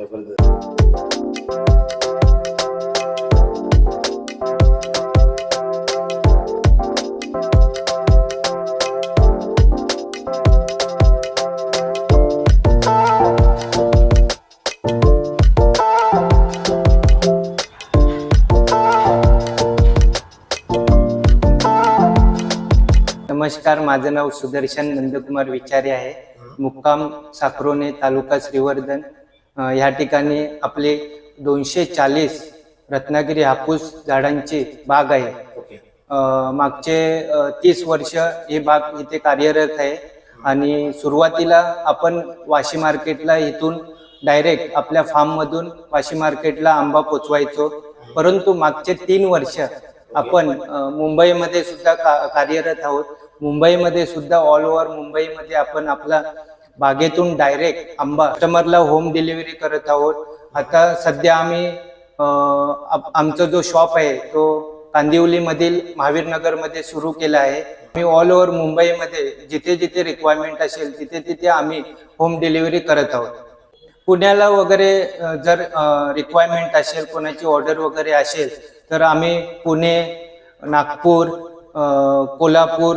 नमस्कार माझं नाव सुदर्शन नंदकुमार विचारे आहे. मुक्काम साक्रोने तालुका श्रीवर्धन. ह्या ठिकाणी आपले दोनशे चाळीस रत्नागिरी हापूस झाडांची बाग आहे. मागचे तीस वर्ष हे बाग इथे कार्यरत आहे. आणि सुरुवातीला आपण वाशी मार्केटला इथून डायरेक्ट आपल्या फार्म मधून वाशी मार्केटला आंबा पोचवायचो. परंतु मागचे तीन वर्ष आपण मुंबईमध्ये सुद्धा का- कार्यरत आहोत. मुंबईमध्ये सुद्धा ऑल ओव्हर मुंबईमध्ये आपण आपला बागेतून डायरेक्ट आंबा. कस्टमरला होम डिलिव्हरी करत आहोत. आता सध्या आम्ही आप- आमचा जो शॉप आहे तो कांदिवलीमधील महावीर नगरमध्ये सुरू केला आहे. आम्ही ऑल ओव्हर मुंबईमध्ये जिथे जिथे रिक्वायरमेंट असेल तिथे तिथे आम्ही होम डिलिव्हरी करत आहोत. पुण्याला वगैरे जर रिक्वायरमेंट असेल कोणाची ऑर्डर वगैरे असेल तर आम्ही पुणे नागपूर कोल्हापूर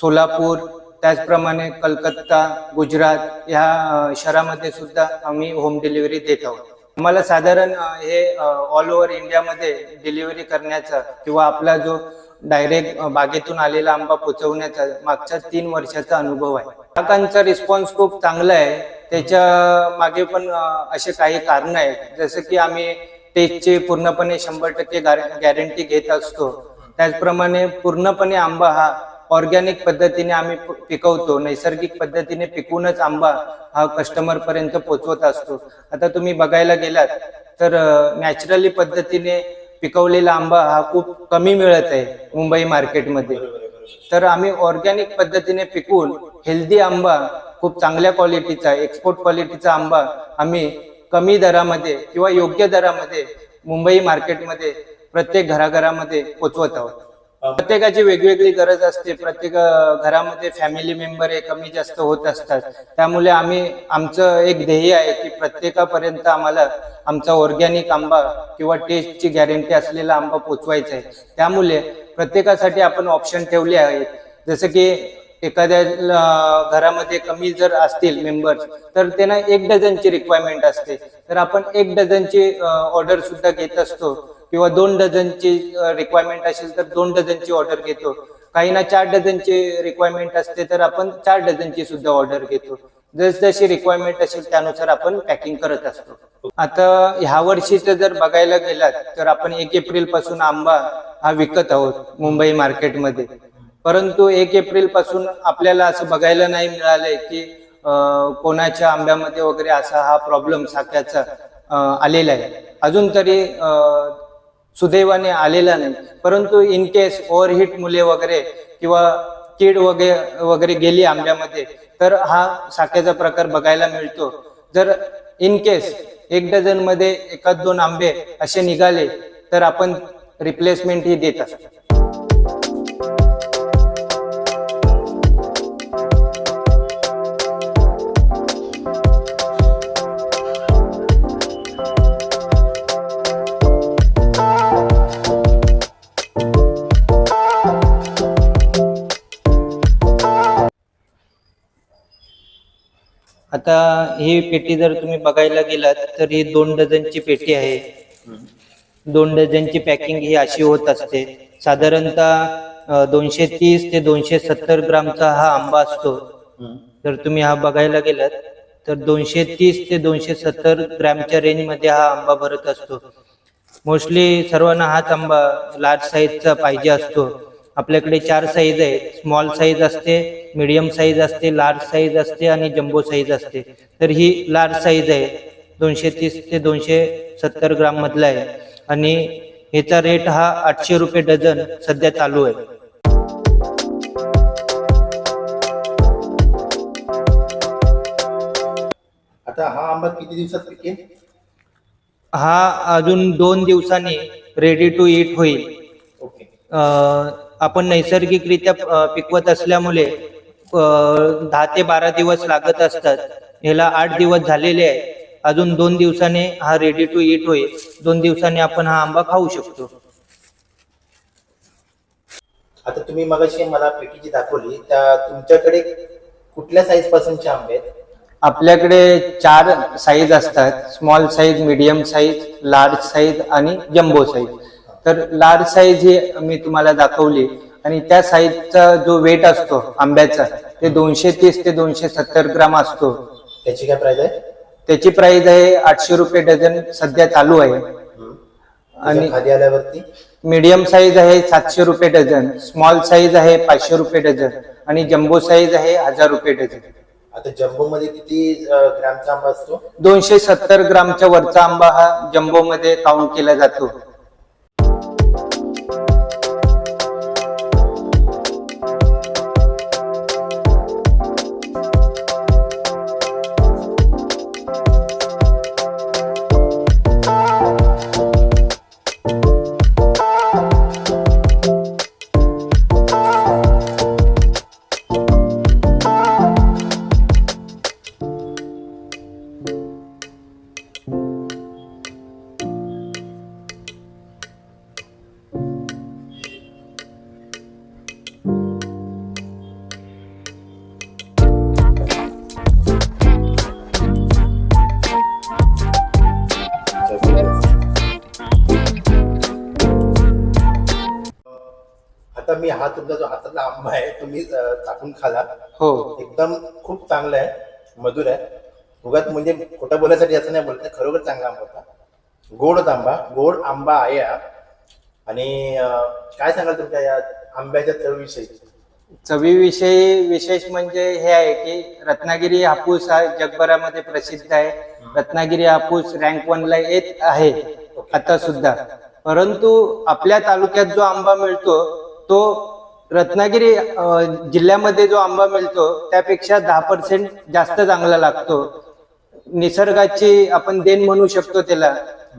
सोलापूर त्याचप्रमाणे कलकत्ता गुजरात ह्या शहरामध्ये सुद्धा आम्ही होम डिलिव्हरी देत आहोत. आम्हाला साधारण हे ऑल ओव्हर इंडियामध्ये डिलिव्हरी करण्याचा किंवा आपला जो डायरेक्ट बागेतून आलेला आंबा पोचवण्याचा मागच्या तीन वर्षाचा अनुभव आहे. ग्राहकांचा रिस्पॉन्स खूप चांगला आहे. त्याच्यामागे पण असे काही कारण आहेत. जसं की आम्ही टेस्टचे पूर्णपणे शंभर टक्के गॅरंटी घेत असतो. त्याचप्रमाणे पूर्णपणे आंबा हा ऑर्गॅनिक पद्धतीने आम्ही पिकवतो. नैसर्गिक पद्धतीने पिकवूनच आंबा हा कस्टमर पर्यंत पोहोचवत असतो. आता तुम्ही बघायला गेलात तर नॅचरली पद्धतीने पिकवलेला आंबा हा खूप कमी मिळत आहे मुंबई मार्केटमध्ये. तर आम्ही ऑर्गॅनिक पद्धतीने पिकवून हेल्दी आंबा खूप चांगल्या क्वालिटीचा एक्सपोर्ट क्वालिटीचा आंबा आम्ही कमी दरामध्ये किंवा योग्य दरामध्ये मुंबई मार्केटमध्ये प्रत्येक घराघरामध्ये पोचवत आहोत. प्रत्येकाची वेगवेगळी गरज असते. प्रत्येक घरामध्ये फॅमिली मेंबर हे कमी जास्त होत असतात. त्यामुळे आम्ही आमचं एक ध्येय आहे की प्रत्येकापर्यंत आम्हाला आमचा ऑर्गॅनिक आंबा किंवा टेस्टची गॅरंटी असलेला आंबा पोचवायचा आहे. त्यामुळे प्रत्येकासाठी आपण ऑप्शन ठेवले आहेत. जसं की एखाद्या घरामध्ये कमी जर असतील मेंबर्स तर त्यांना एक डझनची रिक्वायरमेंट असते. तर आपण एक डझनची ऑर्डर सुद्धा घेत असतो. किंवा दोन डझनची रिक्वायरमेंट असेल तर दोन डझनची ऑर्डर घेतो. काही ना चार डझनची रिक्वायरमेंट असते तर आपण चार डझनची सुद्धा ऑर्डर घेतो. जसजशी रिक्वायरमेंट असेल त्यानुसार आपण पॅकिंग करत असतो. आता ह्या वर्षीचं जर बघायला गेलात तर आपण एक एप्रिलपासून आंबा हा विकत आहोत मुंबई मार्केटमध्ये. परंतु एक एप्रिलपासून आपल्याला असं बघायला नाही मिळालंय की कोणाच्या आंब्यामध्ये वगैरे असा हा प्रॉब्लेम साक्याचा आलेला आहे. अजून तरी सुदैवाने आलेला नाही. परंतु इन केस ओव्हरहीट मुले वगैरे किंवा कीड वगैरे वगैरे गेली आंब्यामध्ये तर हा साख्याचा प्रकार बघायला मिळतो. जर इन केस एक डझनमध्ये एकाच दोन आंबे असे निघाले तर आपण रिप्लेसमेंट ही देत असतो. आता ही पेटी जर तुम्ही बघायला गेलात तर ही दोन डझनची पेटी आहे. दोन डझनची पॅकिंग ही अशी होत असते. साधारणतः दोनशे तीस ते दोनशे सत्तर ग्रामचा हा आंबा असतो. जर तुम्ही हा बघायला गेलात तर दोनशे तीस ते दोनशे सत्तर ग्रॅमच्या रेंजमध्ये हा आंबा भरत असतो. मोस्टली सर्वांना हाच आंबा लार्ज साईजचा पाहिजे असतो. आपल्याकडे चार साईज आहेत. स्मॉल साईज असते मीडियम साईज असते लार्ज साईज असते आणि जम्बो साईज असते. तर ही लार्ज साईज आहे. दोनशे तीस ते दोनशे सत्तर ग्राम मधला आहे. आणि ह्याचा रेट हा आठशे रुपये डझन सध्या चालू आहे. आता हा आंबा किती दिवसात पिकेल? हा अजून दोन दिवसांनी रेडी टू इट होईल. ओके अं, आपण नैसर्गिकरित्या पिकवत असल्यामुळे अं, दहा ते बारा दिवस लागत असतात. ह्याला आठ दिवस झालेले आहे. अजून दोन दिवसाने हा रेडी टू इट होईल. दोन दिवसांनी आपण हा आंबा खाऊ शकतो. आता तुम्ही मगाशी मला पेटी जी दाखवली. त्या तुमच्याकडे कुठल्या साईज पासूनचे आंबे आहेत? आपल्याकडे चार साईज असतात. Small size medium size large size आणि जम्बो साईज तर लार्ज साईज ही मी तुम्हाला दाखवली. आणि त्या साईजचा जो वेट असतो आंब्याचा ते दोनशे तीस ते दोनशे सत्तर ग्राम असतो. त्याची काय प्राइस आहे? त्याची प्राइस आहे आठशे रुपये डझन सध्या चालू आहे. आणि आणि- खाली आल्यावरती? मीडियम साईज आहे सातशे रुपये डझन स्मॉल साईज आहे पाचशे रुपये डझन आणि जम्बो साईज आहे हजार रुपये डझन. आता जम्बो मध्ये किती ग्रॅमचा आंबा असतो? दोनशे सत्तर ग्रामच्या वरचा आंबा हा जम्बो मध्ये काउंट केला जातो. मी हा तुमचा जो हातातला आंबा आहे तुम्ही चाकून खाला. हो. एकदम खूप चांगला आहे मधुर आहे. उगाच म्हणजे खोटं बोलायसाठी असं नाही बोलत खरोखर चांगला आंबा होता. गोड आंबा गोड आंबा आहे हा. आणि काय सांगाल तुमच्या या आंब्याच्या चवीविषयी? चवीविषयी विशेष म्हणजे हे आहे की रत्नागिरी हापूस हा जगभरामध्ये प्रसिद्ध आहे. रत्नागिरी हापूस रँक वनला येत आहे. आता सुद्धा. परंतु आपल्या तालुक्यात जो आंबा मिळतो तो रत्नागिरी जिल्ह्यामध्ये जो आंबा मिळतो त्यापेक्षा दहा पर्सेंट जास्त चांगला लागतो. निसर्गाची आपण देण म्हणू शकतो त्याला.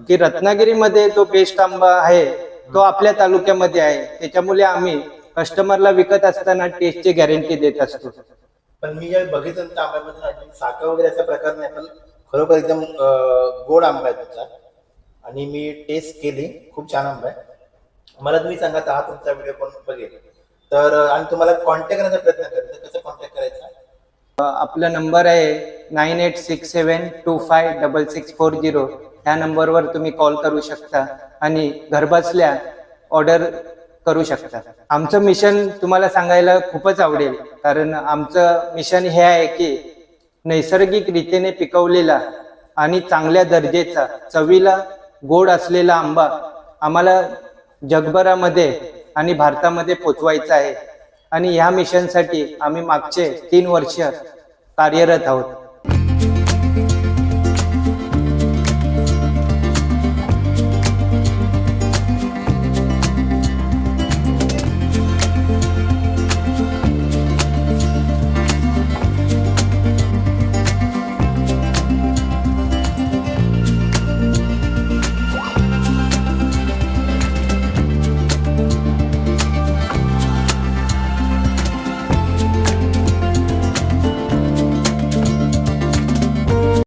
की रत्नागिरीमध्ये जो बेस्ट आंबा आहे तो आपल्या तालुक्यामध्ये आहे. त्याच्यामुळे आम्ही कस्टमरला विकत असताना टेस्टची गॅरंटी देत असतो. पण मी बघितलं त्या आंब्यामध्ये साखर वगैरे असा प्रकार नाही पण खरोखर एकदम गोड आंबा आहे तुमचा. आणि मी टेस्ट केली खूप छान आंबा आहे. मला तुम्ही सांगा तर हा तुमचा व्हिडिओ कोण बघेल? तर आणि तुम्हाला कॉन्टॅक्ट करण्याचा प्रयत्न करेल. तर कसं कॉन्टॅक्ट करायचा? आपला नंबर आहे nine eight six seven two five double six four zero. ह्या नंबरवर तुम्ही कॉल करू शकता आणि घरबसल्या ऑर्डर करू शकता. आमचं मिशन तुम्हाला सांगायला खूपच आवडेल कारण आमचं मिशन हे आहे की नैसर्गिक रीतीने पिकवलेला आणि चांगल्या दर्जेचा चवीला गोड असलेला आंबा आम्हाला जगभरामध्ये आणि भारतामध्ये पोचवायचं आहे. आणि ह्या मिशनसाठी आम्ही मागचे तीन वर्ष कार्यरत आहोत.